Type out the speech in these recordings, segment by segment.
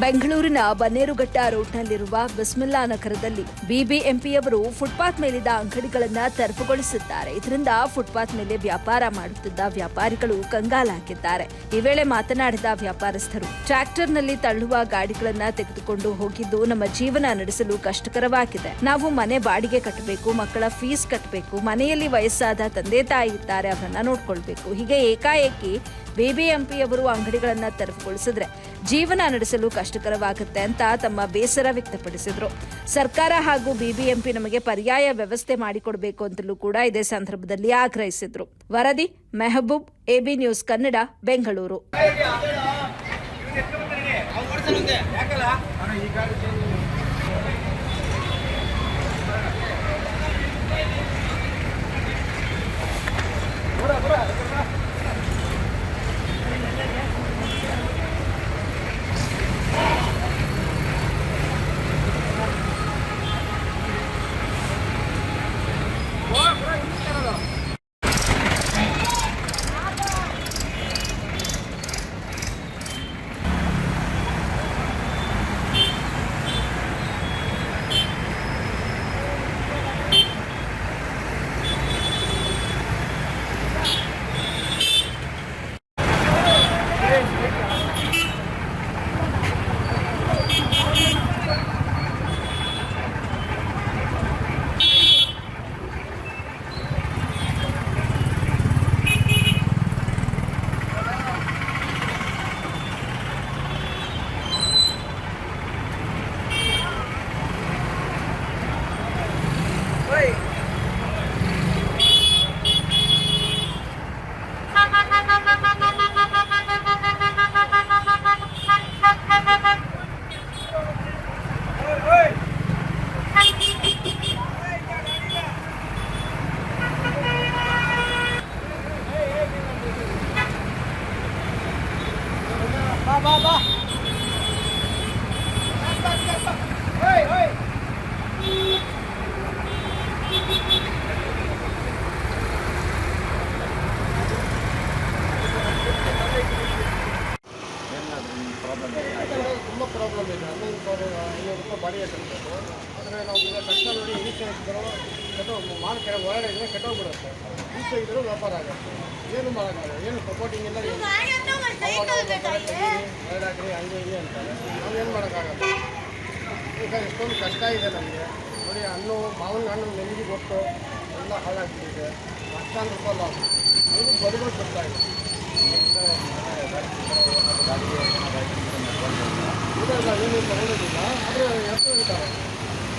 ಬೆಂಗಳೂರಿನ ಬನ್ನೇರುಘಟ್ಟ ರೋಡ್ನಲ್ಲಿರುವ ಬಿಸ್ಮಿಲ್ಲಾ ನಗರದಲ್ಲಿ ಬಿಬಿಎಂಪಿಯವರು ಫುಟ್ಪಾತ್ ಮೇಲಿದ್ದ ಅಂಗಡಿಗಳನ್ನು ತೆರವುಗೊಳಿಸುತ್ತಾರೆ ಇದರಿಂದ ಫುಟ್ಪಾತ್ ಮೇಲೆ ವ್ಯಾಪಾರ ಮಾಡುತ್ತಿದ್ದ ವ್ಯಾಪಾರಿಗಳು ಕಂಗಾಲಾಗಿದ್ದಾರೆ. ಈ ವೇಳೆ ಮಾತನಾಡಿದ ವ್ಯಾಪಾರಸ್ಥರು, ಟ್ರ್ಯಾಕ್ಟರ್ನಲ್ಲಿ ತಳ್ಳುವ ಗಾಡಿಗಳನ್ನು ತೆಗೆದುಕೊಂಡು ಹೋಗಿದ್ದು ನಮ್ಮ ಜೀವನ ನಡೆಸಲು ಕಷ್ಟಕರವಾಗಿದೆ. ನಾವು ಮನೆ ಬಾಡಿಗೆ ಕಟ್ಟಬೇಕು, ಮಕ್ಕಳ ಫೀಸ್ ಕಟ್ಟಬೇಕು, ಮನೆಯಲ್ಲಿ ವಯಸ್ಸಾದ ತಂದೆ ತಾಯಿ ಇದ್ದಾರೆ, ಅವರನ್ನ ನೋಡ್ಕೊಳ್ಬೇಕು. ಹೀಗೆ ಏಕಾಏಕಿ ಬಿಬಿಎಂಪಿಯವರು ಅಂಗಡಿಗಳನ್ನು ತೆರವುಗೊಳಿಸಿದ್ರೆ ಜೀವನ ನಡೆಸಲು ಕಷ್ಟಕರವಾಗುತ್ತೆ ಅಂತ ತಮ್ಮ ಬೇಸರ ವ್ಯಕ್ತಪಡಿಸಿದ್ರು. ಸರ್ಕಾರ ಹಾಗೂ ಬಿಬಿಎಂಪಿ ನಮಗೆ ಪರ್ಯಾಯ ವ್ಯವಸ್ಥೆ ಮಾಡಿಕೊಡಬೇಕು ಅಂತಲೂ ಕೂಡ ಇದೇ ಸಂದರ್ಭದಲ್ಲಿ ಆಗ್ರಹಿಸಿದ್ರು. ವರದಿ, ಮೆಹಬೂಬ್, ಎಬಿ ನ್ಯೂಸ್ ಕನ್ನಡ, ಬೆಂಗಳೂರು. ತುಂಬ ಪ್ರಾಬ್ಲಮ್ ಇದೆ ಹನ್ನೊಂದು ಸಾವಿರ ಐನೂರು ರೂಪಾಯಿ ಬಾಡಿಗೆ ಕಟ್ಟಬೇಕು ಆದರೆ ನಾವು ಈಗ ಕಷ್ಟ ನೋಡಿ ಈಚೆ ಇದ್ದರೂ ಕೆಟ್ಟೋ ಮಾಲ್ ಕೆಳ ಒಳಗಡೆ ಇದ್ರೆ ಕೆಟ್ಟೋಗ್ಬಿಡುತ್ತೆ ಇದ್ದರೂ ವ್ಯಾಪಾರ ಆಗುತ್ತೆ. ಏನು ಮಾಡೋಕ್ಕಾಗಲ್ಲ. ಏನು ಸಪೋರ್ಟಿಂಗ್ ಇಲ್ಲ ಏನು ಎರಡಾಗ್ರಿ ಹಂಗೆ ಹಿಂಗೆ ಅಂತಾರೆ. ನಾವೇನು ಮಾಡೋಕ್ಕಾಗಲ್ಲ. ಈಗ ಎಷ್ಟೊಂದು ಕಷ್ಟ ಇದೆ ನಮಗೆ. ನೋಡಿ ಹಣ್ಣು ಮಾವಿನ ಹಣ್ಣು ನೆಮ್ಮದಿ ಕೊಟ್ಟು ಎಲ್ಲ ಹಾಳಾಗ್ತಿದೆ ಲಕ್ಷಾಂತರ ರೂಪಾಯಿ ಲಾಸ್ ಅದು ಬದುಗಳು ಬರ್ತಾ ಇದೆ. ಇದೆಲ್ಲ ಏನು ತಗೊಳ್ಳೋದಿಲ್ಲ ಆದರೆ ಎಷ್ಟು ಇದ್ದಾರೆ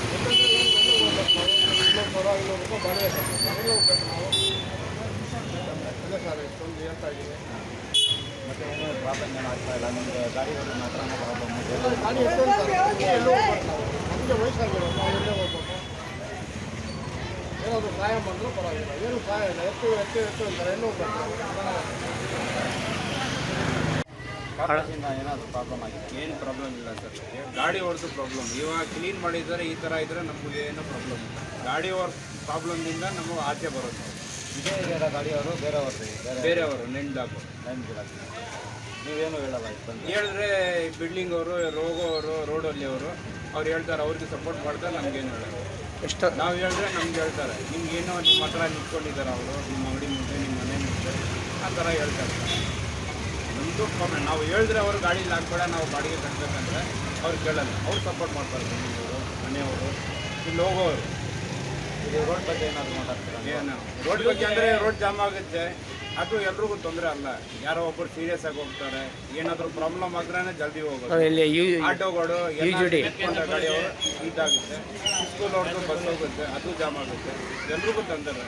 ಯಾಕಂದರೆ ಇನ್ನೂರು ಸಾವಿರ ಐನೂರು ರೂಪಾಯಿ ಬಾಡಿಗೆ ಕಟ್ಟಬೇಕು ಹೆಂಗೆ ಹೋಗ್ಬೇಕು ನಾವು ಇಲ್ಲ ಸರ್ ಇಷ್ಟೊಂದು ಹೇಳ್ತಾ ಇದ್ದೀನಿ ಮತ್ತೆ ಏನು ಪ್ರಾಬ್ಲಮ್ ಏನು ಆಗ್ತಾ ಇಲ್ಲ ನಿಮಗೆ ಗಾಡಿಗಳು ಮಾತ್ರ ಪ್ರಾಬ್ಲಮ್ ಗಾಡಿ ಎಷ್ಟೊಂದು ಸರ್ ಎಲ್ಲೋ ಹೋಗ್ಬೇಕು ನಾವು ನಮಗೆ ವಯಸ್ಸಾಗಿರೋ ನಾವು ಎಲ್ಲೇ ಹೋಗ್ಬೇಕು ಏನಾದರೂ ಸಹಾಯ ಮಾಡಿದ್ರು ಪರವಾಗಿಲ್ಲ. ಏನು ಸಹಾಯ ಇಲ್ಲ. ಎತ್ತು ಎತ್ತು ಎತ್ತು ಅಂತಾರೆ. ಎಲ್ಲೂ ಕಾರಣದಿಂದ ಏನಾದರೂ ಪ್ರಾಬ್ಲಮ್ ಆಗಿತ್ತು ಏನು ಪ್ರಾಬ್ಲಮ್ ಇಲ್ಲ ಸರ್? ಗಾಡಿ ಹೊಡೆದು ಪ್ರಾಬ್ಲಮ್ ಇವಾಗ ಕ್ಲೀನ್ ಮಾಡಿದರೆ ಈ ಥರ ಇದ್ದರೆ ನಮಗೆ ಏನು ಪ್ರಾಬ್ಲಮ್ ಇಲ್ಲ. ಗಾಡಿ ಅವ್ರ ಪ್ರಾಬ್ಲಮ್ನಿಂದ ನಮಗೆ ಆಚೆ ಬರುತ್ತೆ. ಇದೇ ಗಾಡಿಯವರು ಬೇರೆಯವರು ಬೇರೆ ಬೇರೆಯವರು ನೆಂಡಾಕು ನೆಂಡ್ ನೀವೇನು ಹೇಳಲ್ಲ ಹೇಳಿದ್ರೆ ಬಿಲ್ಡಿಂಗ್ ಅವರು ರೋಗೋವರು ರೋಡಲ್ಲಿ ಅವರು ಅವ್ರು ಹೇಳ್ತಾರೆ ಅವ್ರಿಗೆ ಸಪೋರ್ಟ್ ಮಾಡ್ತಾರೆ ನಮ್ಗೇನು ಹೇಳಲ್ಲ. ಎಷ್ಟು? ನಾವು ಹೇಳಿದ್ರೆ ನಮ್ಗೆ ಹೇಳ್ತಾರೆ. ನಿಮ್ಗೇನೋ ನಿಮ್ಮ ಹತ್ರ ನಿಂತ್ಕೊಂಡಿದ್ದಾರೆ ಅವರು ನಿಮ್ಮ ಅಂಗಡಿ ಮುಂದೆ ನಿಮ್ಮ ಮನೆ ಮುಂದೆ ಆ ಥರ ಹೇಳ್ತಾರೆ. ನಮ್ಮದು ಪ್ರಾಬ್ಲಮ್ ನಾವು ಹೇಳಿದ್ರೆ ಅವರು ಗಾಡೀಲಿ ಹಾಕ್ಬೇಡ ನಾವು ಬಾಡಿಗೆ ಕಟ್ಟಬೇಕಂದ್ರೆ ಅವ್ರು ಕೇಳಲ್ಲ. ಅವ್ರು ಸಪೋರ್ಟ್ ಮಾಡ್ತಾರೆ ಮನೆಯವರು ಮನೆಯವರು ಇಲ್ಲಿ ಹೋಗೋರು ಇದು ರೋಡ್ ಬಗ್ಗೆ ಏನಾದರೂ ಮಾತಾಡ್ತಾರೆ? ಏನು? ರೋಡ್ ಬಗ್ಗೆ ಅಂದರೆ ರೋಡ್ ಜಾಮ್ ಆಗುತ್ತೆ. ಅದು ಎಲ್ರಿಗೂ ತೊಂದರೆ ಅಲ್ಲ. ಯಾರೋ ಒಬ್ರು ಸೀರಿಯಸ್ ಆಗಿ ಹೋಗ್ತಾರೆ. ಏನಾದರೂ ಪ್ರಾಬ್ಲಮ್ ಆದ್ರೆ ಜಲ್ದಿ ಹೋಗೋದು. ಆಟೋಗಳು ಗಾಡಿಯವರು ಇದಾಗುತ್ತೆ. ಸ್ಕೂಲ್ ಅವ್ರದ್ದು ಬಸ್ ಹೋಗುತ್ತೆ ಅದು ಜಾಮ್ ಆಗುತ್ತೆ. ಎಲ್ರಿಗೂ ತೊಂದರೆ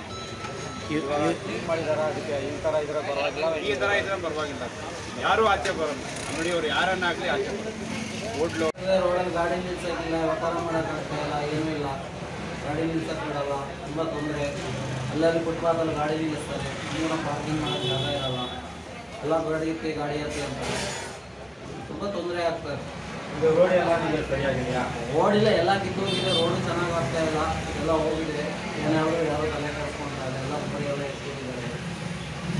ಮಾಡಿದಾರ ಅದಕ್ಕೆ ಈ ಥರ ಇದ್ರೆ ಪರವಾಗಿಲ್ಲ. ಈ ಥರ ಇದ್ರೆ ಪರವಾಗಿಲ್ಲ. ಯಾರೂ ಆಚೆ ಬರಲ್ಲ. ಅಂಗಡಿಯವರು ಯಾರನ್ನಾಗಲಿ ಆಚೆ ಬರಲ್ಲ. ಹೋಟ್ಲು ರೋಡಲ್ಲಿ ಗಾಡಿ ನಿಲ್ಸೋಕ್ಕಿಲ್ಲ ವ್ಯಾಪಾರ ಮಾಡೋಕ್ಕಾಗ್ತಾ ಇಲ್ಲ ಏನೂ ಇಲ್ಲ. ಗಾಡಿ ನಿಲ್ಸಕ್ಕೆ ಬಿಡಲ್ಲ ತುಂಬ ತೊಂದರೆ. ಎಲ್ಲರೂ ಫುಟ್ಪಾತಲ್ಲಿ ಗಾಡಿ ನಿಲ್ಲಿಸ್ತಾರೆ ಜೀವನ ಪಾರ್ಕಿಂಗ್ ಮಾಡೋಕ್ಕೆ ಜಾಗ ಇರಲ್ಲ. ಎಲ್ಲ ಗಾಡಿಗೆ ಗಾಡಿ ಹತ್ತಿ ಅಂತಾರೆ ತುಂಬ ತೊಂದರೆ ಆಗ್ತದೆ ಇದು. ರೋಡ್ ಎಲ್ಲ ಸರಿಯಾಗಿದೆಯಾ ರೋಡ್ ಇಲ್ಲ ಎಲ್ಲ ಕಿತ್ತೋಗಿದೆ ರೋಡು ಚೆನ್ನಾಗಿ ಆಗ್ತಾ ಇಲ್ಲ. ಎಲ್ಲ ಹೋಗಿದೆ. ಏನಾದರೂ ಯಾರೋ ತಲೆ ಕರ್ಸ್ಕೊಂತಾರೆ ಎಲ್ಲ ಬರೀ ಎಲ್ಲ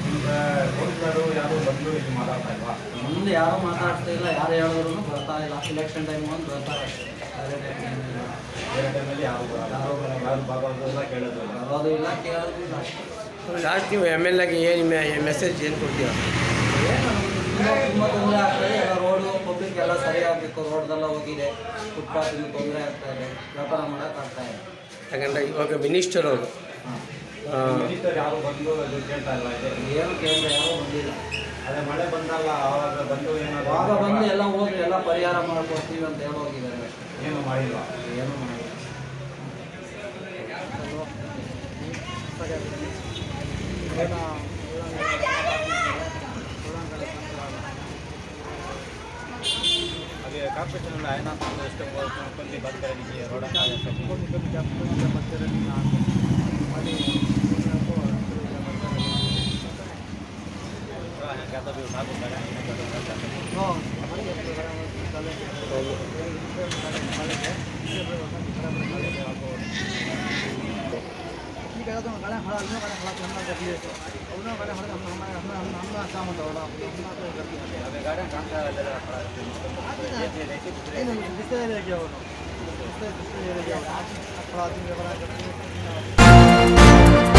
ಮುಂದೆ ಕೌನ್ಸಿಲರು ಯಾರು ಬಂದು ಇದು ಮಾತಾಡ್ತಾ ಇಲ್ಲ ಮುಂದೆ ಯಾರೂ ಮಾತಾಡ್ತಾ ಇಲ್ಲ. ಯಾರು ಹೇಳಿದ್ರು ಬರ್ತಾ ಇಲ್ಲ. ಇಲೆಕ್ಷನ್ ಟೈಮ್ ಅಂತ ಬರ್ತಾರೆ ಅಷ್ಟೇ. ಬೇರೆ ಟೈಮಲ್ಲಿ ಯಾರು ಬರಲ್ಲ? ಯಾರು ಬರಲ್ಲ. ಯಾರು ಭಾಗವಹಿಸಲ್ಲ ಕೇಳೋದು ಇಲ್ಲ ಬರೋದು ಇಲ್ಲ ಕೇಳೋದು ಇಲ್ಲ ಲಾಸ್ಟ್ ನೀವು ಎಂ ಎಲ್ ಎಗೆ ಏನು ಮೆಸೇಜ್ ಏನು ಕೊಡ್ತೀರಾ? ತುಂಬ ತೊಂದರೆ ಆಗ್ತದೆ ಎಲ್ಲ ರೋಡು ಪಬ್ಲಿಕ್ ಎಲ್ಲ ಸರಿಯಾಗಬೇಕು ರೋಡ್ದೆಲ್ಲ ಹೋಗಿದೆ. ಫುಟ್ಪಾತಿಂದ ತೊಂದರೆ ಆಗ್ತಾ ಇದೆ. ವ್ಯಾಪಾರ ಮಾಡೋಕ್ಕಾಗ್ತಾ ಇದೆ. ಯಾಕಂದರೆ ಇವಾಗ ಮಿನಿಸ್ಟರ್ ಅವರು ಮಿನಿಸ್ಟರ್ ಯಾರು ಬಂದು ಇದು ಕೇಳ್ತಾ ಇಲ್ಲ ಇದೆ. ಏನು ಕೇಳಿದ್ರೆ ಯಾರು ಬಂದಿಲ್ಲ. ಅದೇ ಮಳೆ ಬಂದಾಗ ಆವಾಗ ಬಂದು ಏನಾದ್ರು ಆಗ ಬಂದು ಎಲ್ಲ ಹೋಗಿ ಎಲ್ಲ ಪರಿಹಾರ ಮಾಡ್ಕೊಡ್ತೀವಿ ಅಂತ ಹೇಳಿ ಹೋಗಿದ್ದಾರೆ. ಅಷ್ಟೇ ಏನು ಮಾಡಿಲ್ಲ ಏನು ಮಾಡಿಲ್ಲ. అది కార్పొరేషన్ ఆయన ఇష్టం కోసం కొన్ని బతకడానికి రోడ్ కొన్ని కొన్ని బతకడానికి ಹೇಳೋದು ಗಳೆ ಹೊಳ ಅನ್ನೋ ಗಳೆ ಹೊಳ ನಮ್ಮ ಗಟ್ಟಿ ಅವನು ಗಳೆ ಹೊಳ ನಮ್ಮ ನಮ್ಮ ನಮ್ಮ ನಮ್ಮ ನಮ್ಮ ಅರ್ಥ ಮಾಡೋಲ್ಲ ಬಿಸ್ತಾ ಏರಿಯಾಗೆ ಅವನು ಬಿಸ್ತಾ ಬಿಸ್ತಾ ಏರಿಯಾಗೆ ಹೊಳ ತಿಂಗಳ ಗಟ್ಟಿ